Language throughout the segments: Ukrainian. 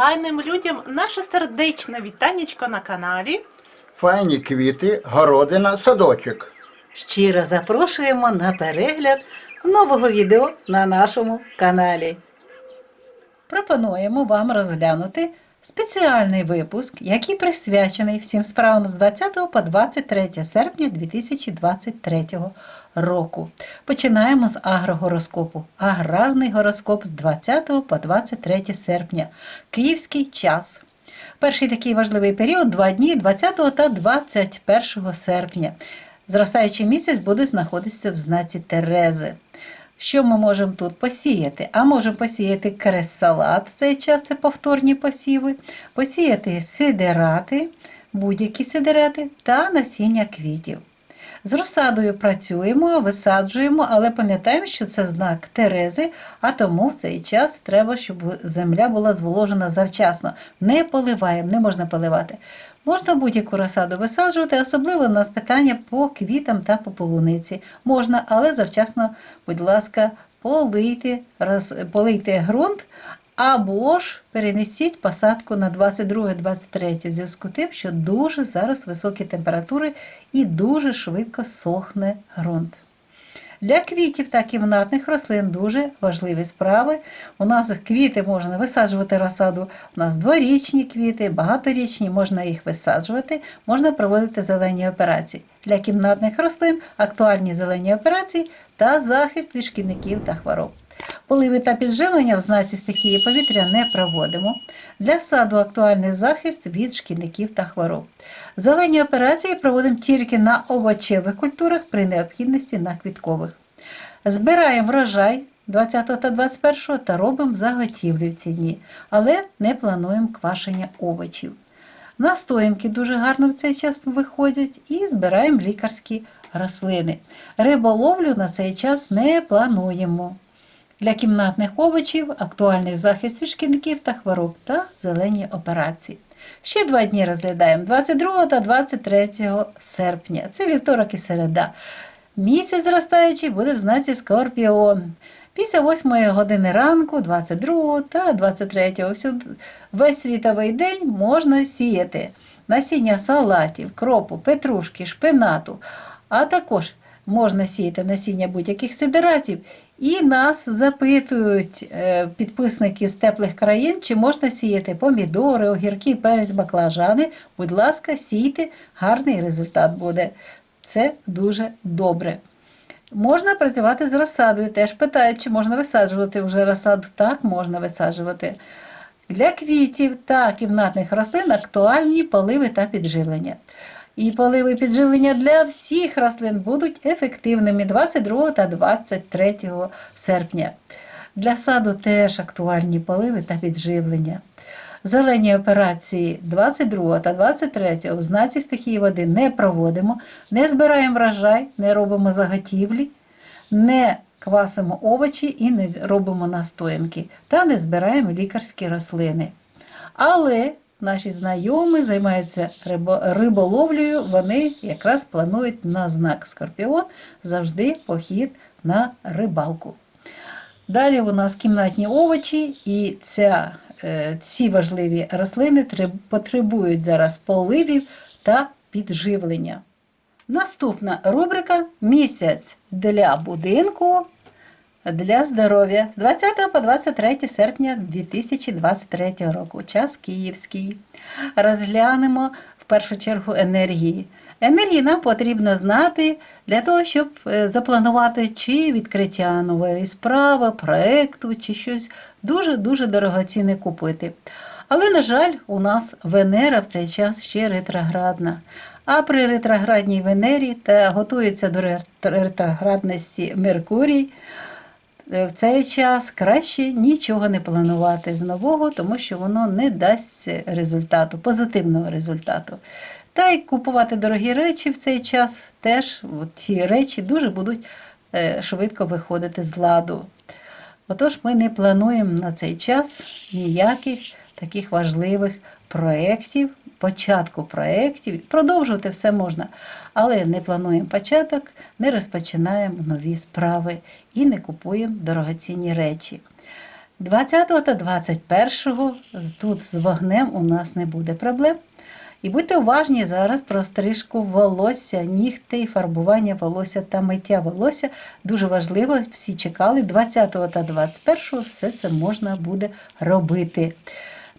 файним людям наше сердечне вітанечко на каналі. Файні квіти, городина, садочок. Щиро запрошуємо на перегляд нового відео на нашому каналі. Пропонуємо вам розглянути спеціальний випуск, який присвячений всім справам з 20 по 23 серпня 2023 року. Починаємо з агрогороскопу. Аграрний гороскоп з 20 по 23 серпня. Київський час. Перший такий важливий період два дні 20 та 21 серпня. Зростаючий місяць буде знаходитися в знаці Терези. Що ми можемо тут посіяти? А можемо посіяти крес-салат, в цей час це повторні посіви, посіяти сидерати, будь-які сидерати та насіння квітів. З розсадою працюємо, висаджуємо, але пам'ятаємо, що це знак Терези, а тому в цей час треба, щоб земля була зволожена завчасно. Не поливаємо, не можна поливати. Можна будь-яку розсаду висаджувати, особливо у нас питання по квітам та по полуниці. Можна, але завчасно, будь ласка, полийте, роз, полийте ґрунт, або ж перенесіть посадку на 22-23 в зв'язку з тим, що дуже зараз високі температури і дуже швидко сохне ґрунт. Для квітів та кімнатних рослин дуже важливі справи. У нас квіти можна висаджувати розсаду. У нас дворічні квіти, багаторічні, можна їх висаджувати, можна проводити зелені операції. Для кімнатних рослин актуальні зелені операції та захист від шкідників та хвороб. Поливи та підживлення в знаці стихії повітря не проводимо. Для саду актуальний захист від шкідників та хвороб. Зелені операції проводимо тільки на овочевих культурах при необхідності на квіткових. Збираємо врожай 20 та 21 та робимо заготівлі в ці дні, але не плануємо квашення овочів. Настоянки дуже гарно в цей час виходять і збираємо лікарські рослини. Риболовлю на цей час не плануємо. Для кімнатних овочів актуальний захист від шкідників та хвороб та зелені операції. Ще два дні розглядаємо 22 та 23 серпня. Це вівторок і середа. Місяць зростаючий буде в знаці Скорпіон. Після 8 години ранку, 22 та 23 всю- весь світовий день можна сіяти насіння салатів, кропу, петрушки, шпинату, а також можна сіяти насіння будь-яких сидератів. І нас запитують е, підписники з теплих країн, чи можна сіяти помідори, огірки, перець, баклажани. Будь ласка, сійте, гарний результат буде. Це дуже добре. Можна працювати з розсадою. Теж питають, чи можна висаджувати вже розсаду. Так, можна висаджувати. Для квітів та кімнатних рослин актуальні поливи та підживлення. І поливи підживлення для всіх рослин будуть ефективними 22 та 23 серпня. Для саду теж актуальні поливи та підживлення. Зелені операції 22 та 23 в знаці стихії води не проводимо, не збираємо врожай, не робимо заготівлі, не квасимо овочі і не робимо настоянки та не збираємо лікарські рослини. Але наші знайомі займаються рибо- риболовлею, вони якраз планують на знак Скорпіон завжди похід на рибалку. Далі у нас кімнатні овочі, і ця, е, ці важливі рослини потребують зараз поливів та підживлення. Наступна рубрика Місяць для будинку для здоров'я з 20 по 23 серпня 2023 року. Час київський. Розглянемо в першу чергу енергії. Енергії нам потрібно знати для того, щоб е, запланувати чи відкриття нової справи, проекту, чи щось дуже-дуже дорогоцінне купити. Але, на жаль, у нас Венера в цей час ще ретроградна. А при ретроградній Венері та готується до ретроградності Меркурій, в цей час краще нічого не планувати з нового, тому що воно не дасть результату, позитивного результату. Та й купувати дорогі речі в цей час теж ці речі дуже будуть е, швидко виходити з ладу. Отож, ми не плануємо на цей час ніяких таких важливих проєктів, початку проєктів. Продовжувати все можна, але не плануємо початок, не розпочинаємо нові справи і не купуємо дорогоцінні речі. 20 та 21 тут з вогнем у нас не буде проблем. І будьте уважні зараз про стрижку волосся, нігтей, фарбування волосся та миття волосся. Дуже важливо, всі чекали 20 та 21 все це можна буде робити.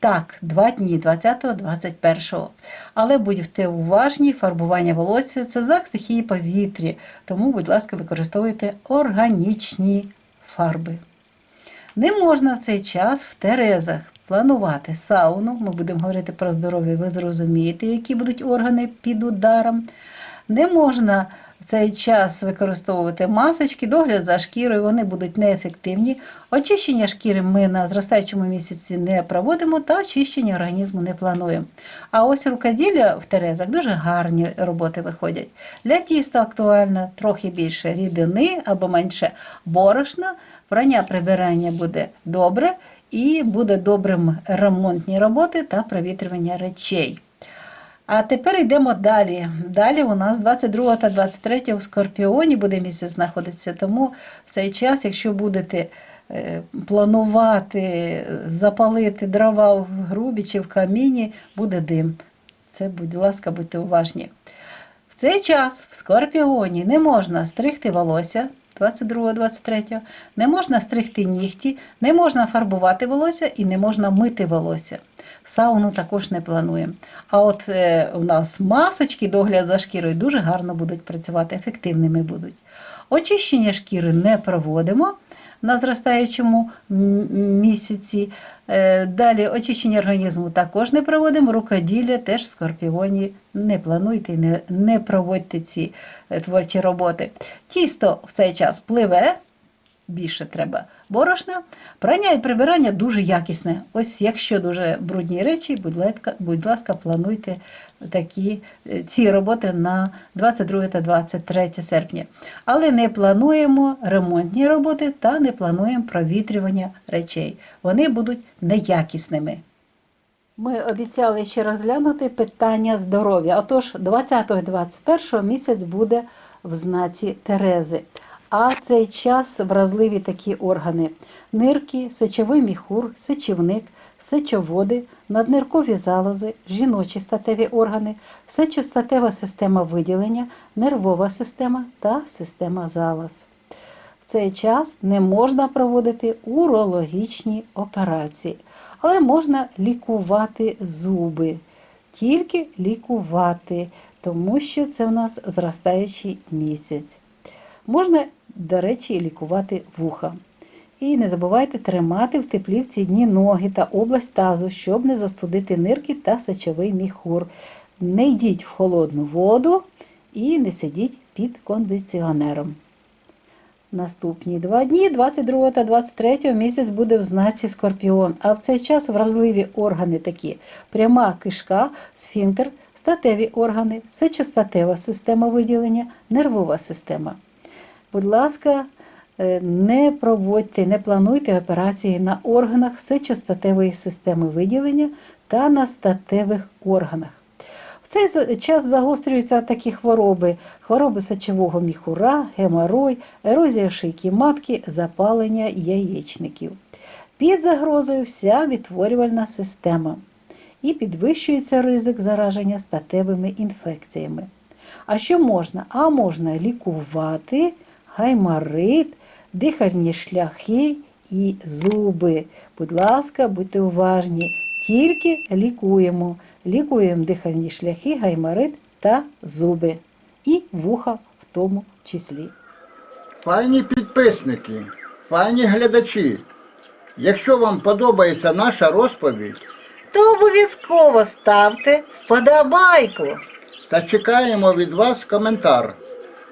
Так, два дні 20-21. Але будьте уважні, фарбування волосся це знак стихії повітря. Тому, будь ласка, використовуйте органічні фарби. Не можна в цей час в Терезах планувати сауну. Ми будемо говорити про здоров'я, ви зрозумієте, які будуть органи під ударом. Не можна цей час використовувати масочки, догляд за шкірою, вони будуть неефективні. Очищення шкіри ми на зростаючому місяці не проводимо та очищення організму не плануємо. А ось рукоділля в Терезах дуже гарні роботи виходять. Для тіста актуально трохи більше рідини або менше борошна. Прання прибирання буде добре і буде добрим ремонтні роботи та провітрювання речей. А тепер йдемо далі. Далі у нас 22 та 23 в Скорпіоні буде місяць знаходитися. Тому в цей час, якщо будете е, планувати запалити дрова в грубі чи в каміні, буде дим. Це, будь ласка, будьте уважні. В цей час в Скорпіоні не можна стригти волосся 22-23, не можна стригти нігті, не можна фарбувати волосся і не можна мити волосся. Сауну також не плануємо. А от е, у нас масочки, догляд за шкірою дуже гарно будуть працювати, ефективними будуть. Очищення шкіри не проводимо на зростаючому місяці. Е, Далі очищення організму також не проводимо. Рукоділля теж в скорпіоні не плануйте і не, не проводьте ці е, творчі роботи. Тісто в цей час пливе. Більше треба борошна. Прання і прибирання дуже якісне. Ось якщо дуже брудні речі, будь ласка, будь ласка, плануйте такі, е, ці роботи на 22 та 23 серпня. Але не плануємо ремонтні роботи та не плануємо провітрювання речей. Вони будуть неякісними. Ми обіцяли ще розглянути питання здоров'я. Отож, 20-21 місяць буде в знаці Терези. А цей час вразливі такі органи: нирки, сечовий міхур, сечівник, сечоводи, надниркові залози, жіночі статеві органи, сечостатева система виділення, нервова система та система залоз. В цей час не можна проводити урологічні операції, але можна лікувати зуби, тільки лікувати, тому що це в нас зростаючий місяць. Можна, до речі, лікувати вуха. І не забувайте тримати в теплі в ці дні ноги та область тазу, щоб не застудити нирки та сечовий міхур. Не йдіть в холодну воду і не сидіть під кондиціонером. Наступні два дні, 22 та 23 місяць буде в знаці Скорпіон, а в цей час вразливі органи такі: пряма кишка, сфінктер, статеві органи, сечостатева система виділення, нервова система. Будь ласка, е, не проводьте, не плануйте операції на органах сечостатевої системи виділення та на статевих органах. В цей час загострюються такі хвороби: хвороби сечового міхура, геморой, ерозія шийки матки, запалення яєчників. Під загрозою вся відтворювальна система і підвищується ризик зараження статевими інфекціями. А що можна? А можна лікувати гайморит, дихальні шляхи і зуби. Будь ласка, будьте уважні, тільки лікуємо. Лікуємо дихальні шляхи, гайморит та зуби. І вуха в тому числі. Файні підписники, файні глядачі. Якщо вам подобається наша розповідь, То обов'язково ставте вподобайку. та чекаємо від вас коментар.